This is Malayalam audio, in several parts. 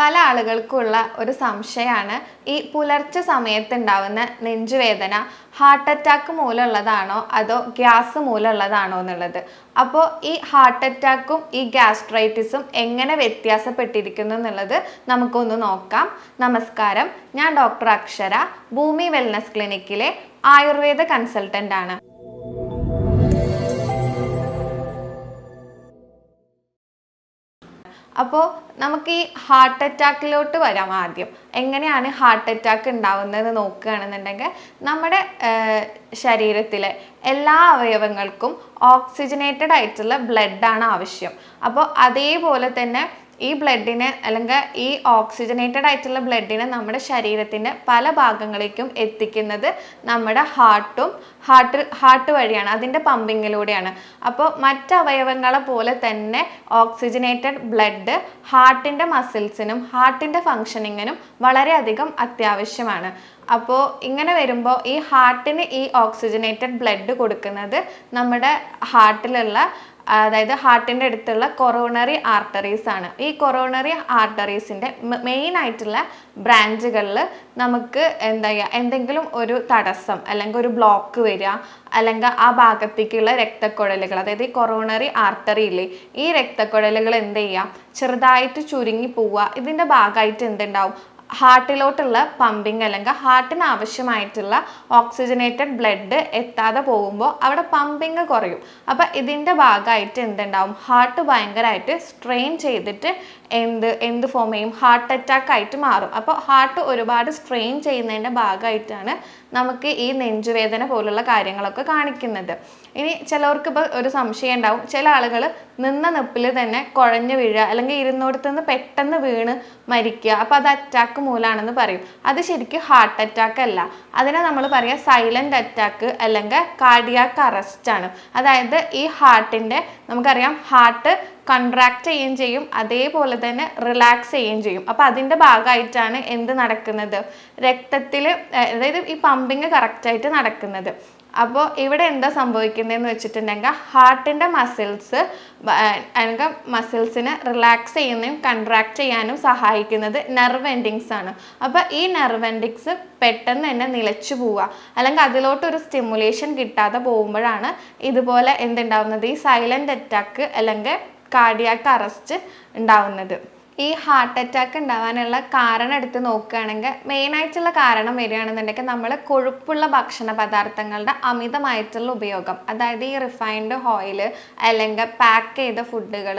പല ആളുകൾക്കുള്ള ഒരു സംശയമാണ് ഈ പുലർച്ചെ സമയത്ത് ഉണ്ടാവുന്ന നെഞ്ചുവേദന ഹാർട്ട് അറ്റാക്ക് മൂലമുള്ളതാണോ അതോ ഗ്യാസ് മൂലമുള്ളതാണോ എന്നുള്ളത്. അപ്പോൾ ഈ ഹാർട്ട് അറ്റാക്കും ഈ ഗ്യാസ്ട്രൈറ്റിസും എങ്ങനെ വ്യത്യാസപ്പെട്ടിരിക്കുന്നു എന്നുള്ളത് നമുക്കൊന്ന് നോക്കാം. നമസ്കാരം. ഞാൻ ഡോക്ടർ അക്ഷര ഭൂമി വെൽനസ് ക്ലിനിക്കിലെ ആയുർവേദ കൺസൾട്ടന്റ് ആണ്. അപ്പോൾ നമുക്ക് ഈ ഹാർട്ട് അറ്റാക്കിലോട്ട് വരാം ആദ്യം. എങ്ങനെയാണ് ഹാർട്ട് അറ്റാക്ക് ഉണ്ടാവുന്നത് നോക്കുകയാണെന്നുണ്ടെങ്കിൽ നമ്മുടെ ശരീരത്തിലെ എല്ലാ അവയവങ്ങൾക്കും ഓക്സിജനേറ്റഡ് ആയിട്ടുള്ള ബ്ലഡാണ് ആവശ്യം. അപ്പോൾ അതേപോലെ തന്നെ ഈ ബ്ലഡിനെ അല്ലെങ്കിൽ ഈ ഓക്സിജനേറ്റഡ് ആയിട്ടുള്ള ബ്ലഡിനെ നമ്മുടെ ശരീരത്തിന്റെ പല ഭാഗങ്ങളിലേക്കും എത്തിക്കുന്നത് നമ്മുടെ ഹാർട്ടും ഹാർട്ട് ഹാർട്ട് വഴിയാണ് അതിന്റെ പമ്പിങ്ങിലൂടെയാണ് അപ്പോൾ മറ്റ് അവയവങ്ങളെ പോലെ തന്നെ ഓക്സിജനേറ്റഡ് ബ്ലഡ് ഹാർട്ടിന്റെ മസിൽസിനും ഹാർട്ടിന്റെ ഫങ്ഷനിങ്ങിനും വളരെയധികം അത്യാവശ്യമാണ്. അപ്പോൾ ഇങ്ങനെ വരുമ്പോൾ ഈ ഹാർട്ടിന് ഈ ഓക്സിജനേറ്റഡ് ബ്ലഡ് കൊടുക്കുന്നത് നമ്മുടെ ഹാർട്ടിലുള്ള അതായത് ഹാർട്ടിന്റെ അടുത്തുള്ള കൊറോണറി ആർട്ടറീസ് ആണ്. ഈ കൊറോണറി ആർട്ടറീസിന്റെ മെയിൻ ആയിട്ടുള്ള ബ്രാഞ്ചുകളിൽ നമുക്ക് എന്താ ചെയ്യുക എന്തെങ്കിലും ഒരു തടസ്സം അല്ലെങ്കിൽ ഒരു ബ്ലോക്ക് വരിക അല്ലെങ്കിൽ ആ ഭാഗത്തേക്കുള്ള രക്തക്കുഴലുകൾ അതായത് ഈ കൊറോണറി ആർട്ടറിയില്ലേ ഈ രക്തക്കുഴലുകൾ എന്ത് ചെയ്യുക ചെറുതായിട്ട് ചുരുങ്ങി പോവുക ഇതിന്റെ ഭാഗമായിട്ട് എന്തുണ്ടാവും ഹാർട്ടിലോട്ടുള്ള പമ്പിങ് അല്ലെങ്കിൽ ഹാർട്ടിന് ആവശ്യമായിട്ടുള്ള ഓക്സിജനേറ്റഡ് ബ്ലഡ് എത്താതെ പോകുമ്പോൾ അവിടെ പമ്പിങ് കുറയും. അപ്പം ഇതിന്റെ ഭാഗമായിട്ട് എന്തുണ്ടാവും? ഹാർട്ട് ഭയങ്കരമായിട്ട് സ്ട്രെയിൻ ചെയ്തിട്ട് എന്ത് എന്ത് ഫോം ചെയ്യും? ഹാർട്ട് അറ്റാക്ക് ആയിട്ട് മാറും. അപ്പോൾ ഹാർട്ട് ഒരുപാട് സ്ട്രെയിൻ ചെയ്യുന്നതിന്റെ ഭാഗമായിട്ടാണ് നമുക്ക് ഈ നെഞ്ചുവേദന പോലുള്ള കാര്യങ്ങളൊക്കെ കാണിക്കുന്നത്. ഇനി ചിലവർക്ക് ഇപ്പോൾ ഒരു സംശയം ഉണ്ടാവും. ചില ആളുകൾ നിന്ന നിപ്പിൽ തന്നെ കുഴഞ്ഞു വീഴുക അല്ലെങ്കിൽ ഇരുന്നോടത്ത് നിന്ന് പെട്ടെന്ന് വീണ് മരിക്കുക. അപ്പോൾ അത് അറ്റാക്ക് മൂലമാണെന്ന് പറയും. അത് ശരിക്കും ഹാർട്ട് അറ്റാക്ക് അല്ല. അതിനെ നമ്മൾ പറയുക സൈലന്റ് അറ്റാക്ക് അല്ലെങ്കിൽ കാർഡിയാക്ക് അറസ്റ്റ് ആണ്. അതായത് ഈ ഹാർട്ടിന്റെ നമുക്കറിയാം ഹാർട്ട് കൺട്രാക്ട് ചെയ്യുകയും ചെയ്യും അതേപോലെ തന്നെ റിലാക്സ് ചെയ്യുകയും ചെയ്യും. അപ്പോൾ അതിന്റെ ഭാഗമായിട്ടാണ് എന്ത് നടക്കുന്നത്? രക്തത്തിൽ അതായത് ഈ പമ്പിങ് കറക്റ്റായിട്ട് നടക്കുന്നത്. അപ്പോൾ ഇവിടെ എന്താ സംഭവിക്കുന്നതെന്ന് വെച്ചിട്ടുണ്ടെങ്കിൽ ഹാർട്ടിന്റെ മസിൽസ് അല്ലെങ്കിൽ മസിൽസിനെ റിലാക്സ് ചെയ്യുന്നതും കൺട്രാക്ട് ചെയ്യാനും സഹായിക്കുന്നത് നെർവ് എൻഡിങ്സ് ആണ്. അപ്പോൾ ഈ നെർവ് എൻഡിങ്സ് പെട്ടെന്ന് തന്നെ നിലച്ചു പോവുക. അല്ലെങ്കിൽ അതിലോട്ടൊരു സ്റ്റിമുലേഷൻ കിട്ടാതെ പോകുമ്പോഴാണ് ഇതുപോലെ എന്തുണ്ടാവുന്നത്? ഈ സൈലന്റ് അറ്റാക്ക് അല്ലെങ്കിൽ കാർഡിയാക്ക് അറസ്റ്റ് ഉണ്ടാവുന്നത്. ഈ ഹാർട്ട് അറ്റാക്ക് ഉണ്ടാവാനുള്ള കാരണം എടുത്ത് നോക്കുകയാണെങ്കിൽ മെയിനായിട്ടുള്ള കാരണം വരികയാണെന്നുണ്ടെങ്കിൽ നമ്മൾ കൊഴുപ്പുള്ള ഭക്ഷണ പദാർത്ഥങ്ങളുടെ അമിതമായിട്ടുള്ള ഉപയോഗം. അതായത് ഈ റിഫൈൻഡ് ഓയിൽ അല്ലെങ്കിൽ പാക്ക് ചെയ്ത ഫുഡുകൾ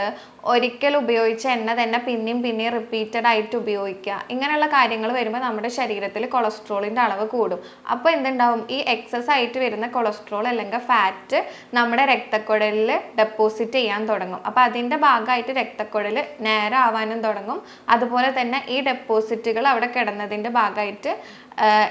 ഒരിക്കൽ ഉപയോഗിച്ച എണ്ണ തന്നെ പിന്നെയും പിന്നെയും റിപ്പീറ്റഡ് ആയിട്ട് ഉപയോഗിക്കുക. ഇങ്ങനെയുള്ള കാര്യങ്ങൾ വരുമ്പോൾ നമ്മുടെ ശരീരത്തിൽ കൊളസ്ട്രോളിന്റെ അളവ് കൂടും. അപ്പോൾ എന്തുണ്ടാവും? ഈ എക്സസ് ആയിട്ട് വരുന്ന കൊളസ്ട്രോൾ അല്ലെങ്കിൽ ഫാറ്റ് നമ്മുടെ രക്തക്കുഴലിൽ ഡെപ്പോസിറ്റ് ചെയ്യാൻ തുടങ്ങും. അപ്പോൾ അതിന്റെ ഭാഗമായിട്ട് രക്തക്കുഴൽ നേരെ ആവാനും തുടങ്ങും. അതുപോലെ തന്നെ ഈ ഡെപ്പോസിറ്റുകൾ അവിടെ കിടന്നതിന്റെ ഭാഗമായിട്ട്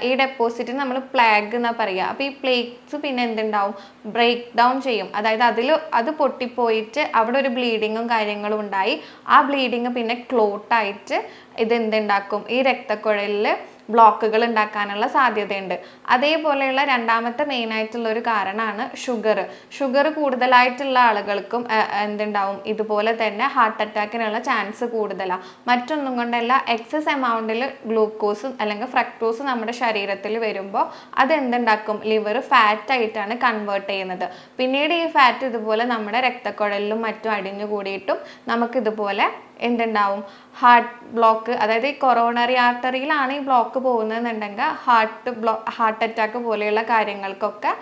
ഈ ഡെപ്പോസിറ്റ് നമ്മൾ പ്ലാഗ് എന്നാ പറയുക. അപ്പോൾ ഈ പ്ലേറ്റ്സ് പിന്നെ എന്തുണ്ടാവും? ബ്രേക്ക് ഡൗൺ ചെയ്യും. അതായത് അതിൽ അത് പൊട്ടിപ്പോയിട്ട് അവിടെ ഒരു ബ്ലീഡിങ്ങും കാര്യങ്ങളും ഉണ്ടായി ആ ബ്ലീഡിങ് പിന്നെ ക്ലോട്ടായിട്ട് ഇത് എന്തുണ്ടാക്കും ഈ രക്തക്കുഴലിൽ ബ്ലോക്കുകൾ ഉണ്ടാക്കാനുള്ള സാധ്യതയുണ്ട്. അതേപോലെയുള്ള രണ്ടാമത്തെ മെയിൻ ആയിട്ടുള്ള ഒരു കാരണമാണ് ഷുഗർ ഷുഗർ കൂടുതലായിട്ടുള്ള ആളുകൾക്കും എന്തുണ്ടാവും? ഇതുപോലെ തന്നെ ഹാർട്ട് അറ്റാക്കിനുള്ള ചാൻസ് കൂടുതലാണ് മറ്റൊന്നും കൊണ്ടല്ല എക്സസ് എമൗണ്ടിൽ ഗ്ലൂക്കോസ് അല്ലെങ്കിൽ ഫ്രക്ടോസ് നമ്മുടെ ശരീരത്തിൽ വരുമ്പോൾ അത് എന്തുണ്ടാക്കും? ലിവർ ഫാറ്റ് ആയിട്ടാണ് കൺവേർട്ട് ചെയ്യുന്നത്. പിന്നീട് ഈ ഫാറ്റ് ഇതുപോലെ നമ്മുടെ രക്തക്കുഴലിലും മറ്റും അടിഞ്ഞു കൂടിയിട്ടും നമുക്കിതുപോലെ എന്തുണ്ടാവും? ഹാർട്ട് ബ്ലോക്ക് അതായത് ഈ കൊറോണറി ആർട്ടറിയിലാണ് ഈ ബ്ലോക്ക് പോകുന്നതെന്നുണ്ടെങ്കിൽ ഹാർട്ട് ബ്ലോ ഹാർട്ട് അറ്റാക്ക് പോലെയുള്ള കാര്യങ്ങൾക്കൊക്കെ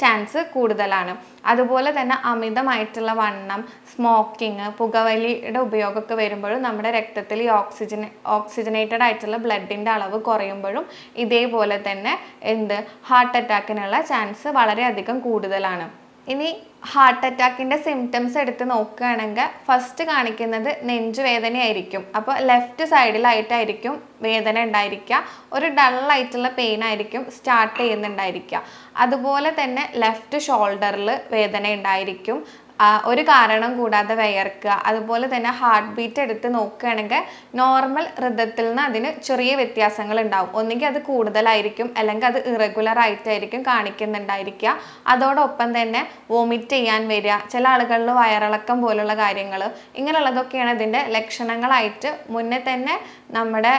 ചാൻസ് കൂടുതലാണ്. അതുപോലെ തന്നെ അമിതമായിട്ടുള്ള വണ്ണം സ്മോക്കിങ് പുകവലിയുടെ ഉപയോഗമൊക്കെ വരുമ്പോഴും നമ്മുടെ രക്തത്തിൽ ഈ ഓക്സിജൻ ഓക്സിജനേറ്റഡ് ആയിട്ടുള്ള ബ്ലഡിന്റെ അളവ് കുറയുമ്പോഴും ഇതേപോലെ തന്നെ എന്ത്? ഹാർട്ട് അറ്റാക്കിനുള്ള ചാൻസ് വളരെയധികം കൂടുതലാണ്. ഇനി ഹാർട്ട് അറ്റാക്കിന്റെ സിംറ്റംസ് എടുത്ത് നോക്കുകയാണെങ്കിൽ ഫസ്റ്റ് കാണിക്കുന്നത് നെഞ്ചുവേദനയായിരിക്കും അപ്പോൾ ലെഫ്റ്റ് സൈഡിലായിട്ടായിരിക്കും വേദന ഉണ്ടായിരിക്കുക. ഒരു ഡള്ളായിട്ടുള്ള പെയിൻ ആയിരിക്കും സ്റ്റാർട്ട് ചെയ്യുന്നുണ്ടായിരിക്കുക. അതുപോലെ തന്നെ ലെഫ്റ്റ് ഷോൾഡറിൽ വേദന ഉണ്ടായിരിക്കും. ഒരു കാരണം കൂടാതെ വയർക്കുക. അതുപോലെ തന്നെ ഹാർട്ട് ബീറ്റ് എടുത്ത് നോക്കുകയാണെങ്കിൽ നോർമൽ ഹൃദയത്തിൽ നിന്ന് അതിന് ചെറിയ വ്യത്യാസങ്ങൾ ഉണ്ടാവും. ഒന്നുകിൽ അത് കൂടുതലായിരിക്കും അല്ലെങ്കിൽ അത് ഇറഗുലർ ആയിട്ടായിരിക്കും കാണിക്കുന്നുണ്ടായിരിക്കുക. അതോടൊപ്പം തന്നെ വോമിറ്റ് ചെയ്യാൻ വരിക ചില ആളുകളിൽ വയറിളക്കം പോലുള്ള കാര്യങ്ങൾ. ഇങ്ങനെയുള്ളതൊക്കെയാണ് ഇതിന്റെ ലക്ഷണങ്ങളായിട്ട് മുന്നേ തന്നെ നമ്മുടെ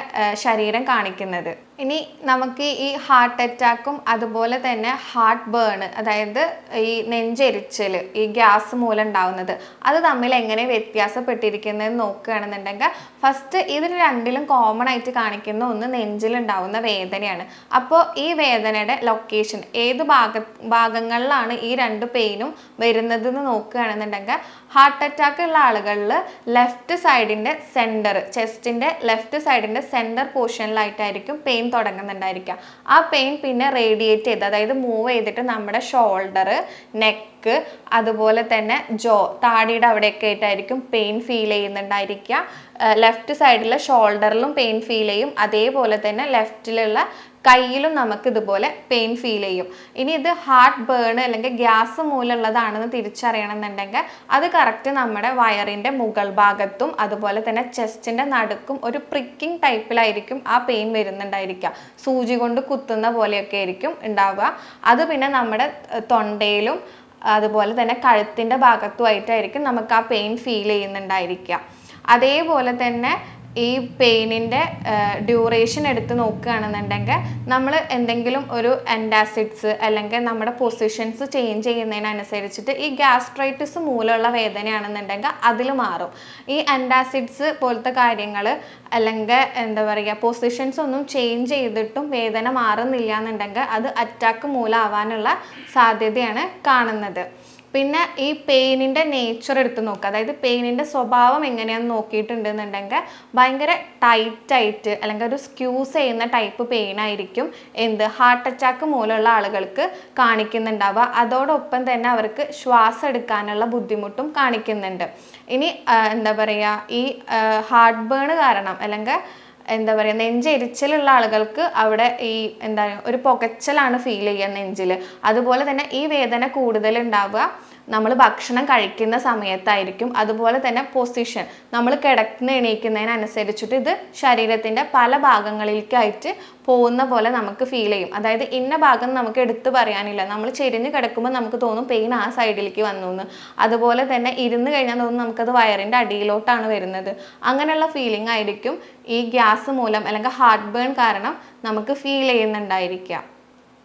ശരീരം കാണിക്കുന്നത്. ഇനി നമുക്ക് ഈ ഹാർട്ട് അറ്റാക്കും അതുപോലെ തന്നെ ഹാർട്ട് ബേൺ അതായത് ഈ നെഞ്ചെരിച്ചൽ ഈ ഗ്യാസ് മൂലം ഉണ്ടാവുന്നത് അത് തമ്മിൽ എങ്ങനെ വ്യത്യാസപ്പെട്ടിരിക്കുന്നതെന്ന് നോക്കുകയാണെന്നുണ്ടെങ്കിൽ ഫസ്റ്റ് ഇതിന് രണ്ടിലും കോമൺ ആയിട്ട് കാണിക്കുന്ന ഒന്ന് നെഞ്ചിലുണ്ടാവുന്ന വേദനയാണ്. അപ്പോൾ ഈ വേദനയുടെ ലൊക്കേഷൻ ഏത് ഭാഗ ഭാഗങ്ങളിലാണ് ഈ രണ്ട് പെയിനും വരുന്നത് എന്ന് നോക്കുകയാണെന്നുണ്ടെങ്കിൽ ഹാർട്ട് അറ്റാക്ക് ഉള്ള ആളുകളിൽ ലെഫ്റ്റ് സൈഡിന്റെ സെന്റർ ചെസ്റ്റിന്റെ ലെഫ്റ്റ് സൈഡിന്റെ സെന്റർ പോർഷനിലായിട്ടായിരിക്കും പെയിൻ തുടങ്ങുന്നുണ്ടായിരിക്കുക ആ പെയിൻ പിന്നെ റേഡിയേറ്റ് ചെയ്ത് അതായത് മൂവ് ചെയ്തിട്ട് നമ്മുടെ ഷോൾഡർ നെക്ക് അതുപോലെ തന്നെ ജോ താടിയുടെ അവിടെയൊക്കെ ആയിട്ടായിരിക്കും പെയിൻ ഫീൽ ചെയ്യുന്നുണ്ടായിരിക്കുക. ലെഫ്റ്റ് സൈഡിലെ ഷോൾഡറിലും പെയിൻ ഫീൽ ചെയ്യും. അതേപോലെ തന്നെ ലെഫ്റ്റിലുള്ള കയ്യിലും നമുക്ക് ഇതുപോലെ പെയിൻ ഫീൽ ചെയ്യും. ഇനി ഇത് ഹാർട്ട് ബേൺ അല്ലെങ്കിൽ ഗ്യാസ് മൂലമുള്ളതാണെന്ന് തിരിച്ചറിയണമെന്നുണ്ടെങ്കിൽ അത് കറക്റ്റ് നമ്മുടെ വയറിന്റെ മുകൾ ഭാഗത്തും അതുപോലെ തന്നെ ചെസ്റ്റിന്റെ നടുക്കും ഒരു പ്രിക്കിംഗ് ടൈപ്പിലായിരിക്കും ആ പെയിൻ വരുന്നുണ്ടായിരിക്കുക. സൂചി കൊണ്ട് കുത്തുന്ന പോലെയൊക്കെ ആയിരിക്കും ഉണ്ടാവുക. അത് പിന്നെ നമ്മുടെ തൊണ്ടയിലും അതുപോലെ തന്നെ കഴുത്തിന്റെ ഭാഗത്തുമായിട്ടായിരിക്കും നമുക്ക് ആ പെയിൻ ഫീൽ ചെയ്യുന്നുണ്ടായിരിക്കുക. അതേപോലെ തന്നെ ഈ പെയിനിന്റെ ഡ്യൂറേഷൻ എടുത്ത് നോക്കുകയാണെന്നുണ്ടെങ്കിൽ നമ്മൾ എന്തെങ്കിലും ഒരു എൻഡാസിഡ്സ് അല്ലെങ്കിൽ നമ്മുടെ പൊസിഷൻസ് ചേഞ്ച് ചെയ്യുന്നതിനനുസരിച്ചിട്ട് ഈ ഗ്യാസ്ട്രൈറ്റിസ് മൂലമുള്ള വേദനയാണെന്നുണ്ടെങ്കിൽ അതിൽ മാറും. ഈ എൻഡാസിഡ്സ് പോലത്തെ കാര്യങ്ങൾ അല്ലെങ്കിൽ എന്താ പറയുക പൊസിഷൻസ് ഒന്നും ചേഞ്ച് ചെയ്തിട്ടും വേദന മാറുന്നില്ല എന്നുണ്ടെങ്കിൽ അത് അറ്റാക്ക് മൂലമാവാനുള്ള സാധ്യതയാണ് കാണുന്നത്. പിന്നെ ഈ പെയിനിന്റെ നേച്ചർ എടുത്ത് നോക്കുക അതായത് പെയിനിന്റെ സ്വഭാവം എങ്ങനെയാണെന്ന് നോക്കിയിട്ടുണ്ടെന്നുണ്ടെങ്കിൽ ഭയങ്കര ടൈറ്റായിട്ട് അല്ലെങ്കിൽ ഒരു സ്ക്യൂസ് ചെയ്യുന്ന ടൈപ്പ് പെയിൻ ആയിരിക്കും എന്ത്? ഹാർട്ട് അറ്റാക്ക് മൂലമുള്ള ആളുകൾക്ക് കാണിക്കുന്നുണ്ടാവുക. അതോടൊപ്പം തന്നെ അവർക്ക് ശ്വാസം എടുക്കാനുള്ള ബുദ്ധിമുട്ടും കാണിക്കുന്നുണ്ട്. ഇനി എന്താ പറയുക ഈ ഹാർട്ട് ബേൺ കാരണം അല്ലെങ്കിൽ എന്താ പറയുക നെഞ്ചെരിച്ചിലുള്ള ആളുകൾക്ക് അവിടെ ഈ എന്താ ഒരു പുകച്ചലാണ് ഫീൽ ചെയ്യുക നെഞ്ചിൽ അതുപോലെ തന്നെ ഈ വേദന കൂടുതൽ ഉണ്ടാവുക നമ്മൾ ഭക്ഷണം കഴിക്കുന്ന സമയത്തായിരിക്കും അതുപോലെ തന്നെ പൊസിഷൻ നമ്മൾ കിടക്കുന്ന എണീക്കുന്നതിനനുസരിച്ചിട്ട് ഇത് ശരീരത്തിന്റെ പല ഭാഗങ്ങളിലേക്കായിട്ട് പോകുന്ന പോലെ നമുക്ക് ഫീൽ ചെയ്യും. അതായത് ഇന്ന ഭാഗം നമുക്ക് എടുത്തു പറയാനില്ല. നമ്മൾ ചെരിഞ്ഞ് കിടക്കുമ്പോൾ നമുക്ക് തോന്നും പെയിൻ ആ സൈഡിലേക്ക് വന്നു എന്ന് അതുപോലെ തന്നെ ഇരുന്ന് കഴിഞ്ഞാൽ തോന്നും നമുക്കത് വയറിന്റെ അടിയിലോട്ടാണ് വരുന്നത്. അങ്ങനെയുള്ള ഫീലിംഗ് ആയിരിക്കും ഈ ഗ്യാസ് മൂലം അല്ലെങ്കിൽ ഹാർട്ട് ബേൺ കാരണം നമുക്ക് ഫീൽ ചെയ്യുന്നുണ്ടായിരിക്കുക.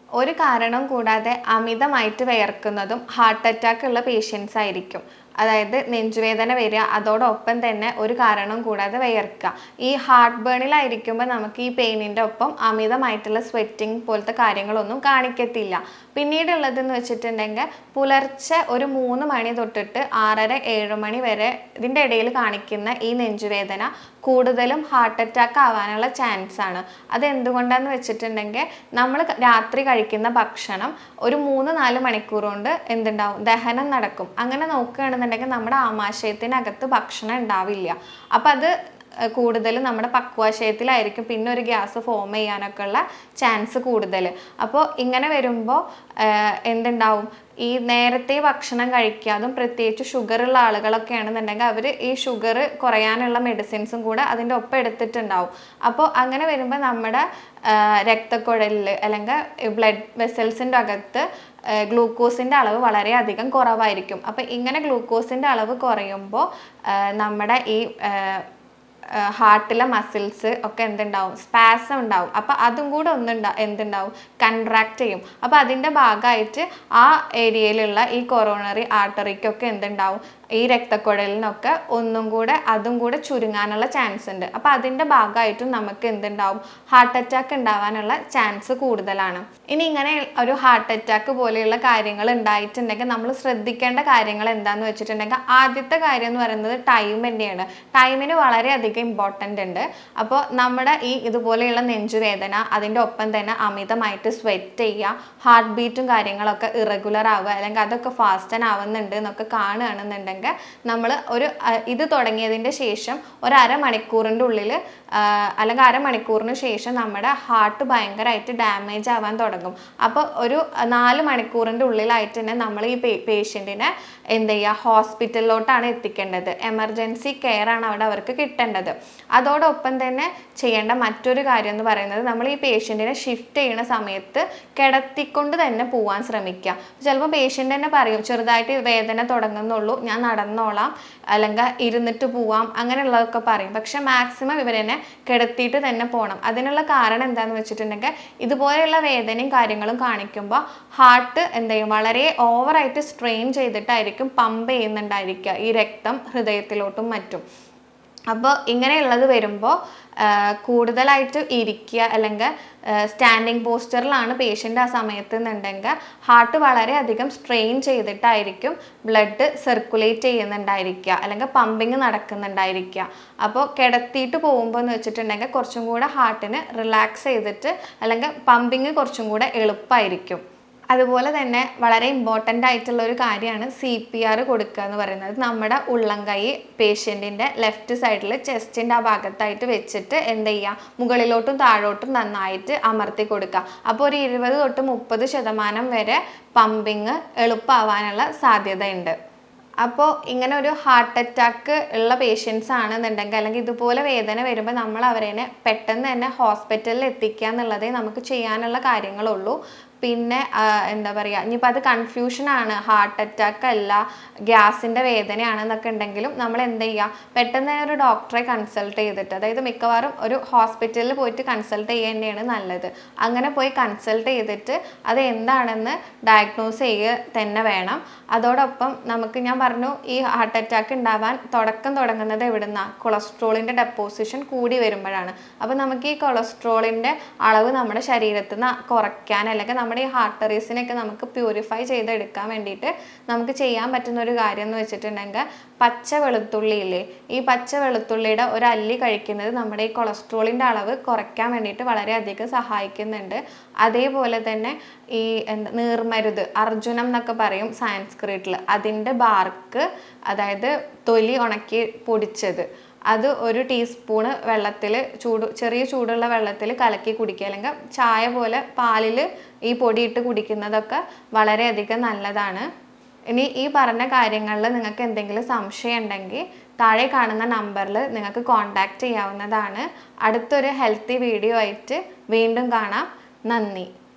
ഒരു കാരണം കൂടാതെ അമിതമായിട്ട് വിയർക്കുന്നതും ഹാർട്ട് അറ്റാക്ക് ഉള്ള പേഷ്യൻസ് ആയിരിക്കും. അതായത് നെഞ്ചുവേദന വരിക അതോടൊപ്പം തന്നെ ഒരു കാരണം കൂടാതെ വിയർക്കുക. ഈ ഹാർട്ട് ബേണിലായിരിക്കുമ്പോൾ നമുക്ക് ഈ പെയിനിന്റെ ഒപ്പം അമിതമായിട്ടുള്ള സ്വെറ്റിംഗ് പോലത്തെ കാര്യങ്ങളൊന്നും കാണിക്കത്തില്ല. പിന്നീടുള്ളതെന്ന് വെച്ചിട്ടുണ്ടെങ്കിൽ പുലർച്ചെ ഒരു മൂന്ന് മണി തൊട്ടിട്ട് ആറര ഏഴ് മണി വരെ ഇതിന്റെ ഇടയിൽ കാണിക്കുന്ന ഈ നെഞ്ചുവേദന കൂടുതലും ഹാർട്ട് അറ്റാക്ക് ആവാനുള്ള ചാൻസ് ആണ്. അത് എന്തുകൊണ്ടാന്ന് വെച്ചിട്ടുണ്ടെങ്കിൽ നമ്മൾ രാത്രി കഴിക്കുന്ന ഭക്ഷണം ഒരു മൂന്ന് നാല് മണിക്കൂർ കൊണ്ട് എന്തുണ്ടാവും? ദഹനം നടക്കും. അങ്ങനെ നോക്കുകയാണെന്നുണ്ടെങ്കിൽ നമ്മുടെ ആമാശയത്തിനകത്ത് ഭക്ഷണം ഉണ്ടാവില്ല. അപ്പം അത് കൂടുതൽ നമ്മുടെ പക്വാശയത്തിലായിരിക്കും. പിന്നെ ഒരു ഗ്യാസ് ഫോം ചെയ്യാനൊക്കെ ഉള്ള ചാൻസ് കൂടുതൽ. അപ്പോൾ ഇങ്ങനെ വരുമ്പോൾ എന്തുണ്ടാവും? ഈ നേരത്തെ ഭക്ഷണം കഴിക്കാതും പ്രത്യേകിച്ച് ഷുഗർ ഉള്ള ആളുകളൊക്കെ ആണെന്നുണ്ടെങ്കിൽ അവർ ഈ ഷുഗർ കുറയാനുള്ള മെഡിസിൻസും കൂടെ അതിന്റെ ഒപ്പം എടുത്തിട്ടുണ്ടാവും. അപ്പോൾ അങ്ങനെ വരുമ്പോൾ നമ്മുടെ രക്തക്കുഴലിൽ അല്ലെങ്കിൽ ബ്ലഡ് വെസൽസിന്റെ അകത്ത് ഗ്ലൂക്കോസിന്റെ അളവ് വളരെയധികം കുറവായിരിക്കും. അപ്പോൾ ഇങ്ങനെ ഗ്ലൂക്കോസിന്റെ അളവ് കുറയുമ്പോൾ നമ്മുടെ ഈ ഹാർട്ടിലെ മസിൽസ് ഒക്കെ എന്തുണ്ടാവും? സ്പാസം ഉണ്ടാവും. അപ്പോൾ അതും കൂടെ ഒന്നുണ്ടാ എന്തുണ്ടാവും? കൺട്രാക്ട് ചെയ്യും. അപ്പോൾ അതിന്റെ ഭാഗമായിട്ട് ആ ഏരിയയിലുള്ള ഈ കൊറോണറി ആർട്ടറിക്കൊക്കെ എന്തുണ്ടാവും? ഈ രക്തക്കുഴലിനൊക്കെ ഒന്നും കൂടെ അതും കൂടെ ചുരുങ്ങാനുള്ള ചാൻസ് ഉണ്ട്. അപ്പോൾ അതിന്റെ ഭാഗമായിട്ടും നമുക്ക് എന്തുണ്ടാവും? ഹാർട്ട് അറ്റാക്ക് ഉണ്ടാവാനുള്ള ചാൻസ് കൂടുതലാണ്. ഇനി ഇങ്ങനെ ഒരു ഹാർട്ട് അറ്റാക്ക് പോലെയുള്ള കാര്യങ്ങൾ ഉണ്ടായിട്ടുണ്ടെങ്കിൽ നമ്മൾ ശ്രദ്ധിക്കേണ്ട കാര്യങ്ങൾ എന്താന്ന് വെച്ചിട്ടുണ്ടെങ്കിൽ ആദ്യത്തെ കാര്യം എന്ന് പറയുന്നത് ടൈം തന്നെയാണ്. ടൈമിന് വളരെയധികം ഇമ്പോർട്ടന്റ് ഉണ്ട്. അപ്പോൾ നമ്മുടെ ഈ ഇതുപോലെയുള്ള നെഞ്ചുവേദന അതിന്റെ ഒപ്പം തന്നെ അമിതമായിട്ട് സ്വെറ്റ് ചെയ്യുക ഹാർട്ട് ബീറ്റും കാര്യങ്ങളൊക്കെ ഇറഗുലർ ആവുക അല്ലെങ്കിൽ അതൊക്കെ ഫാസ്റ്റൻ ആവുന്നുണ്ട് എന്നൊക്കെ കാണുകയാണെന്നുണ്ടെങ്കിൽ വെച്ചിട്ടുണ്ടെങ്കിൽ നമ്മൾ ഒരു ഇത് തുടങ്ങിയതിന്റെ ശേഷം ഒരു അരമണിക്കൂറിന്റെ ഉള്ളിൽ അല്ലെങ്കിൽ അരമണിക്കൂറിന് ശേഷം നമ്മുടെ ഹാർട്ട് ഭയങ്കരമായിട്ട് ഡാമേജ് ആവാൻ തുടങ്ങും. അപ്പോൾ ഒരു നാല് മണിക്കൂറിന്റെ ഉള്ളിലായിട്ട് തന്നെ നമ്മൾ ഈ പേഷ്യന്റിനെ എന്ത് ചെയ്യുക ഹോസ്പിറ്റലിലോട്ടാണ് എത്തിക്കേണ്ടത്. എമർജൻസി കെയർ ആണ് അവിടെ അവർക്ക് കിട്ടേണ്ടത്. അതോടൊപ്പം തന്നെ ചെയ്യേണ്ട മറ്റൊരു കാര്യം എന്ന് പറയുന്നത് നമ്മൾ ഈ പേഷ്യന്റിനെ ഷിഫ്റ്റ് ചെയ്യുന്ന സമയത്ത് കിടത്തിക്കൊണ്ട് തന്നെ പോവാൻ ശ്രമിക്കുക. ചിലപ്പോൾ പേഷ്യന്റ് തന്നെ പറയും ചെറുതായിട്ട് വേദന തുടങ്ങുന്നുള്ളൂ ഞാൻ നടന്നോളാം അല്ലെങ്കിൽ ഇരുന്നിട്ട് പോവാം അങ്ങനെയുള്ളതൊക്കെ പറയും. പക്ഷെ മാക്സിമം ഇവരെന്നെ കിടത്തിയിട്ട് തന്നെ പോകണം അതിനുള്ള കാരണം എന്താണെന്ന് വെച്ചിട്ടുണ്ടെങ്കിൽ ഇതുപോലെയുള്ള വേദനയും കാര്യങ്ങളും കാണിക്കുമ്പോൾ ഹാർട്ട് എന്ത് ചെയ്യും? വളരെ ഓവറായിട്ട് സ്ട്രെയിൻ ചെയ്തിട്ടായിരിക്കും പമ്പ് ചെയ്യുന്നുണ്ടായിരിക്കുക. ഈ രക്തം ഹൃദയത്തിലോട്ടും മറ്റും. അപ്പോൾ ഇങ്ങനെയുള്ളത് വരുമ്പോൾ കൂടുതലായിട്ട് ഇരിക്കുക അല്ലെങ്കിൽ സ്റ്റാൻഡിങ് പോസ്റ്ററിലാണ് പേഷ്യന്റ് ആ സമയത്ത് എന്നുണ്ടെങ്കിൽ ഹാർട്ട് വളരെയധികം സ്ട്രെയിൻ ചെയ്തിട്ടായിരിക്കും ബ്ലഡ് സർക്കുലേറ്റ് ചെയ്യുന്നുണ്ടായിരിക്കുക അല്ലെങ്കിൽ പമ്പിങ് നടക്കുന്നുണ്ടായിരിക്കുക. അപ്പോൾ കിടത്തിയിട്ട് പോകുമ്പോൾ എന്ന് വെച്ചിട്ടുണ്ടെങ്കിൽ കുറച്ചും കൂടെ ഹാർട്ടിന് റിലാക്സ് ചെയ്തിട്ട് അല്ലെങ്കിൽ പമ്പിങ് കുറച്ചും കൂടെ എളുപ്പമായിരിക്കും അതുപോലെ തന്നെ വളരെ ഇമ്പോർട്ടന്റ് ആയിട്ടുള്ള ഒരു കാര്യമാണ് സി പി ആർ കൊടുക്കുക എന്ന് പറയുന്നത്. നമ്മുടെ ഉള്ളംകൈ പേഷ്യന്റിന്റെ ലെഫ്റ്റ് സൈഡിൽ ചെസ്റ്റിന്റെ ആ ഭാഗത്തായിട്ട് വെച്ചിട്ട് എന്ത് ചെയ്യുക? മുകളിലോട്ടും താഴോട്ടും നന്നായിട്ട് അമർത്തി കൊടുക്കുക. അപ്പോൾ ഒരു ഇരുപത് തൊട്ട് മുപ്പത് ശതമാനം വരെ പമ്പിങ് എളുപ്പമാവാനുള്ള സാധ്യതയുണ്ട്. അപ്പോൾ ഇങ്ങനെ ഒരു ഹാർട്ട് അറ്റാക്ക് ഉള്ള പേഷ്യൻസ് ആണെന്നുണ്ടെങ്കിൽ അല്ലെങ്കിൽ ഇതുപോലെ വേദന വരുമ്പോൾ നമ്മൾ അവരെ പെട്ടെന്ന് തന്നെ ഹോസ്പിറ്റലിൽ എത്തിക്കുക എന്നുള്ളതേ നമുക്ക് ചെയ്യാനുള്ള കാര്യങ്ങളുള്ളൂ. പിന്നെ എന്താ പറയുക ഇനിയിപ്പോൾ അത് കൺഫ്യൂഷനാണ് ഹാർട്ട് അറ്റാക്ക് അല്ല ഗ്യാസിന്റെ വേദനയാണെന്നൊക്കെ ഉണ്ടെങ്കിലും നമ്മൾ എന്ത് ചെയ്യുക പെട്ടെന്ന് ഒരു ഡോക്ടറെ കൺസൾട്ട് ചെയ്തിട്ട് അതായത് മിക്കവാറും ഒരു ഹോസ്പിറ്റലിൽ പോയിട്ട് കൺസൾട്ട് ചെയ്യേണ്ടതാണ് നല്ലത്. അങ്ങനെ പോയി കൺസൾട്ട് ചെയ്തിട്ട് അത് എന്താണെന്ന് ഡയഗ്നോസ് ചെയ്യുക തന്നെ വേണം. അതോടൊപ്പം നമുക്ക് ഞാൻ പറഞ്ഞു ഈ ഹാർട്ട് അറ്റാക്ക് ഉണ്ടാവാൻ തുടക്കം തുടങ്ങുന്നത് എവിടുന്നാണ് കൊളസ്ട്രോളിന്റെ ഡെപ്പോസിഷൻ കൂടി വരുമ്പോഴാണ്. അപ്പോൾ നമുക്ക് ഈ കൊളസ്ട്രോളിന്റെ അളവ് നമ്മുടെ ശരീരത്തിൽ നിന്ന് കുറയ്ക്കാൻ അല്ലെങ്കിൽ നമ്മുടെ ഈ ഹാർട്ടറീസിനെയൊക്കെ നമുക്ക് പ്യൂരിഫൈ ചെയ്തെടുക്കാൻ വേണ്ടിയിട്ട് നമുക്ക് ചെയ്യാൻ പറ്റുന്ന ഒരു കാര്യം എന്ന് വെച്ചിട്ടുണ്ടെങ്കിൽ പച്ച വെളുത്തുള്ളി ഇല്ലേ? ഈ പച്ച വെളുത്തുള്ളിയുടെ ഒരു അല്ലി കഴിക്കുന്നത് നമ്മുടെ ഈ കൊളസ്ട്രോളിന്റെ അളവ് കുറയ്ക്കാൻ വേണ്ടിയിട്ട് വളരെയധികം സഹായിക്കുന്നുണ്ട്. അതേപോലെ തന്നെ ഈ എന്താ നീർമരുത് അർജുനം എന്നൊക്കെ പറയും സാൻസ്ക്രിറ്റിൽ അതിന്റെ ബാർക്ക് അതായത് തൊലി ഉണക്കി പൊടിച്ചത്. അത് ഒരു ടീസ്പൂണ് വെള്ളത്തിൽ ചൂട് ചെറിയ ചൂടുള്ള വെള്ളത്തിൽ കലക്കി കുടിക്കുക. അല്ലെങ്കിൽ ചായ പോലെ പാലിൽ ഈ പൊടിയിട്ട് കുടിക്കുന്നതൊക്കെ വളരെയധികം നല്ലതാണ്. ഇനി ഈ പറഞ്ഞ കാര്യങ്ങളിൽ നിങ്ങൾക്ക് എന്തെങ്കിലും സംശയം ഉണ്ടെങ്കിൽ താഴെ കാണുന്ന നമ്പറിൽ നിങ്ങൾക്ക് കോൺടാക്റ്റ് ചെയ്യാവുന്നതാണ്. അടുത്തൊരു ഹെൽത്തി വീഡിയോ ആയിട്ട് വീണ്ടും കാണാം. നന്ദി.